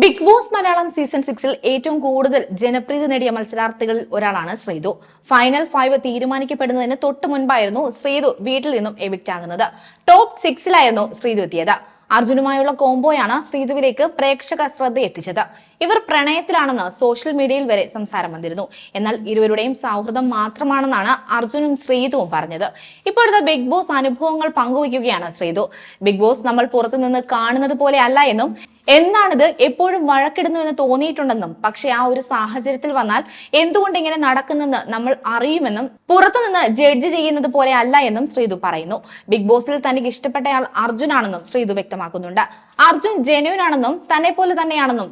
Big boss Malayalam season സിക്സിൽ ഏറ്റവും കൂടുതൽ ജനപ്രീതി നേടിയ മത്സരാർത്ഥികളിൽ ഒരാളാണ് ശ്രീതു. ഫൈനൽ ഫൈവ് തീരുമാനിക്കപ്പെടുന്നതിന് തൊട്ട് മുൻപായിരുന്നു ശ്രീതു വീട്ടിൽ നിന്നും എവിക്റ്റ് ആകുന്നത്. ടോപ്പ് സിക്സിലായിരുന്നു ശ്രീതു എത്തിയത്. അർജുനുമായുള്ള കോംബോയാണ് ശ്രീതുവിലേക്ക് പ്രേക്ഷക ശ്രദ്ധ എത്തിച്ചത് ഇവർ പ്രണയത്തിലാണെന്ന് സോഷ്യൽ മീഡിയയിൽ വരെ സംസാരം വന്നിരുന്നു. എന്നാൽ ഇരുവരുടെയും സൗഹൃദം മാത്രമാണെന്നാണ് അർജുനും ശ്രീതുവും പറഞ്ഞത്. ഇപ്പോഴത്തെ ബിഗ് ബോസ് അനുഭവങ്ങൾ പങ്കുവയ്ക്കുകയാണ് ശ്രീതു. ബിഗ് ബോസ് നമ്മൾ പുറത്തുനിന്ന് കാണുന്നത് പോലെ അല്ല എന്നും എന്താണിത് എപ്പോഴും വഴക്കിടുന്നു എന്ന് തോന്നിയിട്ടുണ്ടെന്നും പക്ഷെ ആ ഒരു സാഹചര്യത്തിൽ വന്നാൽ എന്തുകൊണ്ട് ഇങ്ങനെ നടക്കുന്നെന്ന് നമ്മൾ അറിയുമെന്നും പുറത്തുനിന്ന് ജഡ്ജ് ചെയ്യുന്നത് പോലെ അല്ല എന്നും ശ്രീതു പറയുന്നു. ബിഗ് ബോസിൽ തനിക്ക് ഇഷ്ടപ്പെട്ടയാൾ അർജുനാണെന്നും ശ്രീതു വ്യക്തമാക്കുന്നുണ്ട്. അർജുൻ ജെന്യൂൻ ആണെന്നും തന്നെ പോലെ തന്നെയാണെന്നും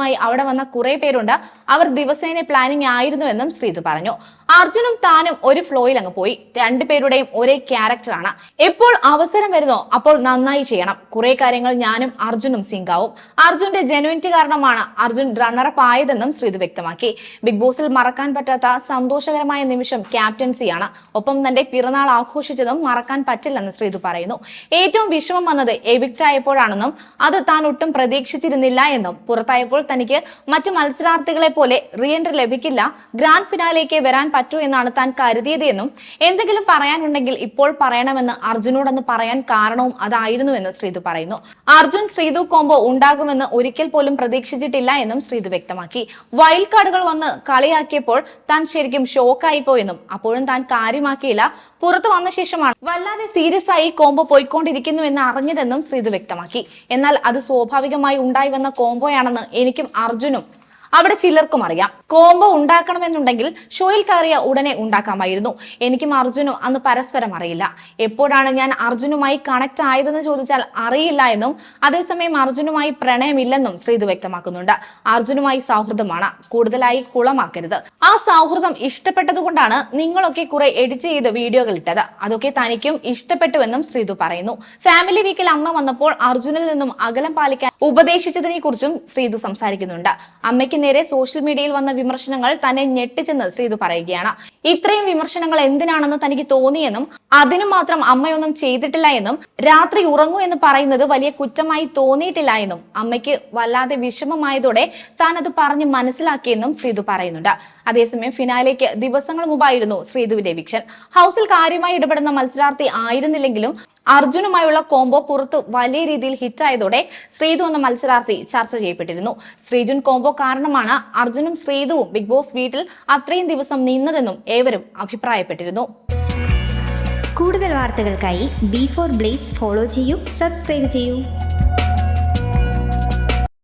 പ്ലാനിങ്ങുമായി അവിടെ വന്ന കുറെ പേരുണ്ട്. അവർ ദിവസേന പ്ലാനിംഗ് ആയിരുന്നുവെന്നും ശ്രീതു പറഞ്ഞു. അർജുനും താനും ഒരു ഫ്ലോയിൽ അങ്ങ് പോയി. രണ്ടുപേരുടെയും ഒരേ ക്യാരക്ടറാണ് എപ്പോൾ അവസരം വരുന്നോ അപ്പോൾ നന്നായി ചെയ്യണം. കുറെ കാര്യങ്ങൾ ഞാനും അർജുനും സിംഗാവും അർജുന്റെ ജെനുവിനിറ്റി കാരണമാണ് അർജുൻ റണ്ണറപ്പ് ആയതെന്നും ശ്രീതു വ്യക്തമാക്കി. ബിഗ് ബോസിൽ മറക്കാൻ പറ്റാത്ത സന്തോഷകരമായ നിമിഷം ക്യാപ്റ്റൻസിയാണ് ഒപ്പം തന്റെ പിറന്നാൾ ആഘോഷിച്ചതും മറക്കാൻ പറ്റില്ലെന്ന് ശ്രീതു പറയുന്നു. ഏറ്റവും വിഷമം വന്നത് എവിക്റ്റ് ആയപ്പോഴാണെന്നും അത് താൻ ഒട്ടും പ്രതീക്ഷിച്ചിരുന്നില്ല എന്നും പുറത്തായപ്പോൾ തനിക്ക് മറ്റു മത്സരാർത്ഥികളെ പോലെ റീഎൻട്രി ലഭിക്കില്ല. ഗ്രാൻഡ് ഫിനാലേക്ക് വരാൻ പറ്റൂ എന്നാണ് താൻ കരുതിയത് എന്നും എന്തെങ്കിലും പറയാനുണ്ടെങ്കിൽ ഇപ്പോൾ പറയണമെന്ന് അർജുനോടൊന്ന് പറയാൻ കാരണവും അതായിരുന്നുവെന്ന് ശ്രീതു പറയുന്നു. അർജുൻ ശ്രീതു കോംബോ ഉണ്ടാകുമെന്ന് ഒരിക്കൽ പോലും പ്രതീക്ഷിച്ചിട്ടില്ല എന്നും ശ്രീതു വ്യക്തമാക്കി. വൈൽഡ് കാർഡുകൾ വന്ന് കളിയാക്കിയപ്പോൾ താൻ ശരിക്കും ഷോക്കായി പോയെന്നും അപ്പോഴും താൻ കാര്യമാക്കിയില്ല. പുറത്തു വന്ന ശേഷമാണ് വല്ലാതെ സീരിയസ് ആയി കോംബോ പോയിക്കൊണ്ടിരിക്കുന്നു എന്ന് അറിഞ്ഞതെന്നും ശ്രീതു വ്യക്തമാക്കി. എന്നാൽ അത് സ്വാഭാവികമായി ഉണ്ടായി വന്ന കോംബോയാണെന്ന് എനിക്കും അർജുനും. അവിടെ ചിലർക്കും അറിയാം. കോംബോ ഉണ്ടാക്കണമെന്നുണ്ടെങ്കിൽ ഷോയിൽ കയറിയ ഉടനെ ഉണ്ടാക്കാമായിരുന്നു. എനിക്കും അർജുനും അന്ന് പരസ്പരം അറിയില്ല. എപ്പോഴാണ് ഞാൻ അർജുനുമായി കണക്ട് ആയതെന്ന് ചോദിച്ചാൽ അറിയില്ല എന്നും അതേസമയം അർജുനുമായി പ്രണയമില്ലെന്നും ശ്രീതു വ്യക്തമാക്കുന്നുണ്ട്. അർജുനുമായി സൗഹൃദമാണ് കൂടുതലായി കുളമാക്കരുത്. ആ സൗഹൃദം ഇഷ്ടപ്പെട്ടതുകൊണ്ടാണ് നിങ്ങളൊക്കെ കുറെ എഡിറ്റ് ചെയ്ത് വീഡിയോകൾ ഇട്ടത്. അതൊക്കെ തനിക്കും ഇഷ്ടപ്പെട്ടുവെന്നും ശ്രീതു പറയുന്നു. ഫാമിലി വീക്കിൽ അമ്മ വന്നപ്പോൾ അർജുനിൽ നിന്നും അകലം പാലിക്കാൻ ഉപദേശിച്ചതിനെ കുറിച്ചും ശ്രീതു സംസാരിക്കുന്നുണ്ട്. അമ്മയ്ക്ക് നേരെ സോഷ്യൽ മീഡിയയിൽ വന്ന വിമർശനങ്ങൾ തന്നെ ഞെട്ടിച്ചെന്ന് ശ്രീതു പറയുകയാണ്. ഇത്രയും വിമർശനങ്ങൾ എന്തിനാണെന്ന് തനിക്ക് തോന്നിയെന്നും അതിനു മാത്രം അമ്മയൊന്നും ചെയ്തിട്ടില്ല എന്നും രാത്രി ഉറങ്ങൂ എന്ന് പറയുന്നത് വലിയ കുറ്റമായി തോന്നിയിട്ടില്ല എന്നും അമ്മയ്ക്ക് വല്ലാതെ വിഷമമായതോടെ താൻ അത് പറഞ്ഞ് മനസ്സിലാക്കിയെന്നും ശ്രീതു പറയുന്നുണ്ട്. അതേസമയം ഫിനാലേക്ക് ദിവസങ്ങൾ മുമ്പായിരുന്നു ശ്രീതുവിന്റെ വിക്ഷൻ ഹൗസിൽ കാര്യമായി ഇടപെടുന്ന മത്സരാർത്ഥി ആയിരുന്നില്ലെങ്കിലും അർജുനുമായുള്ള കോംബോ പുറത്ത് വലിയ രീതിയിൽ ഹിറ്റായതോടെ ശ്രീതു എന്ന മത്സരാർത്ഥി ചർച്ച ചെയ്യപ്പെട്ടിരുന്നു. ശ്രീജുൻ കോംബോ കാരണമാണ് അർജുനും ശ്രീതുവും ബിഗ് ബോസ് വീട്ടിൽ അത്രയും ദിവസം നിന്നതെന്നും ഏവരും അഭിപ്രായപ്പെട്ടിരുന്നു. കൂടുതൽ വാർത്തകൾക്കായി ബി ഫോർ ബ്ലേസ് ഫോളോ ചെയ്യൂ സബ്സ്ക്രൈബ് ചെയ്യൂ.